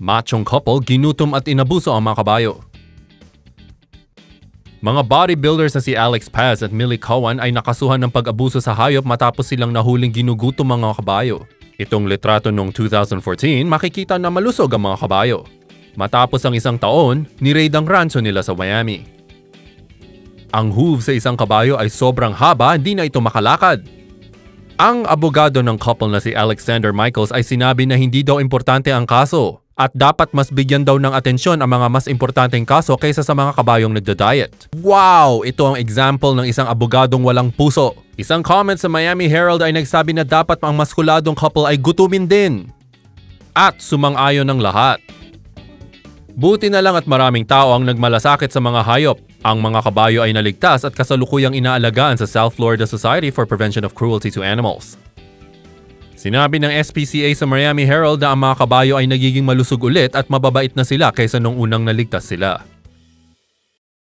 Machong couple ginutom at inabuso ang mga kabayo. Mga bodybuilders na si Alex Paz at Millie Cowan ay nakasuhan ng pag-abuso sa hayop matapos silang nahuling ginugutom mga kabayo. Itong litrato noong 2014, makikita na malusog ang mga kabayo. Matapos ang isang taon, ni-raid ang rancho nila sa Miami. Ang hooves sa isang kabayo ay sobrang haba, hindi na ito makalakad. Ang abogado ng couple na si Alexander Michaels ay sinabi na hindi daw importante ang kaso at dapat mas bigyan daw ng atensyon ang mga mas importanteng kaso kaysa sa mga kabayong nagda-diet. Wow! Ito ang example ng isang abogadong walang puso. Isang comment sa Miami Herald ay nagsabi na dapat ang maskuladong couple ay gutumin din. At sumang-ayon ng lahat. Buti na lang at maraming tao ang nagmalasakit sa mga hayop. Ang mga kabayo ay naligtas at kasalukuyang inaalagaan sa South Florida Society for Prevention of Cruelty to Animals. Sinabi ng SPCA sa Miami Herald na ang mga kabayo ay nagiging malusog ulit at mababait na sila kaysa nung unang naligtas sila.